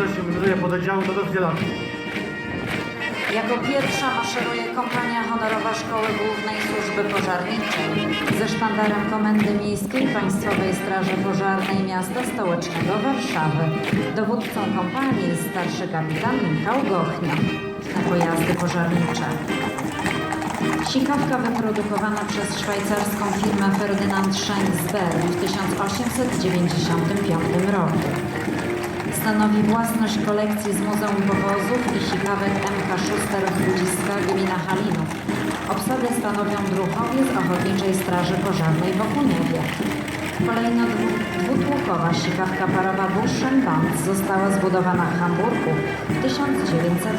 pierwszy munduruje pododdziału do rozdzielania. Jako pierwsza maszeruje kompania honorowa Szkoły Głównej Służby Pożarniczej ze sztandarem Komendy Miejskiej Państwowej Straży Pożarnej Miasta Stołecznego Warszawy. Dowódcą kompanii jest starszy kapitan Michał Gochnia pojazdy pożarnicze. Sikawka wyprodukowana przez szwajcarską firmę Ferdynand Schenksberg w 1895 roku. Stanowi własność kolekcji z Muzeum Powozów i sikawek MK Schuster w Budziska, gmina Halinów. Obsadę stanowią druhowie z Ochotniczej Straży Pożarnej w Okuniewie. Kolejno dwu- dwutłukowa sikawka parowa Buschenband została zbudowana w Hamburgu w 1900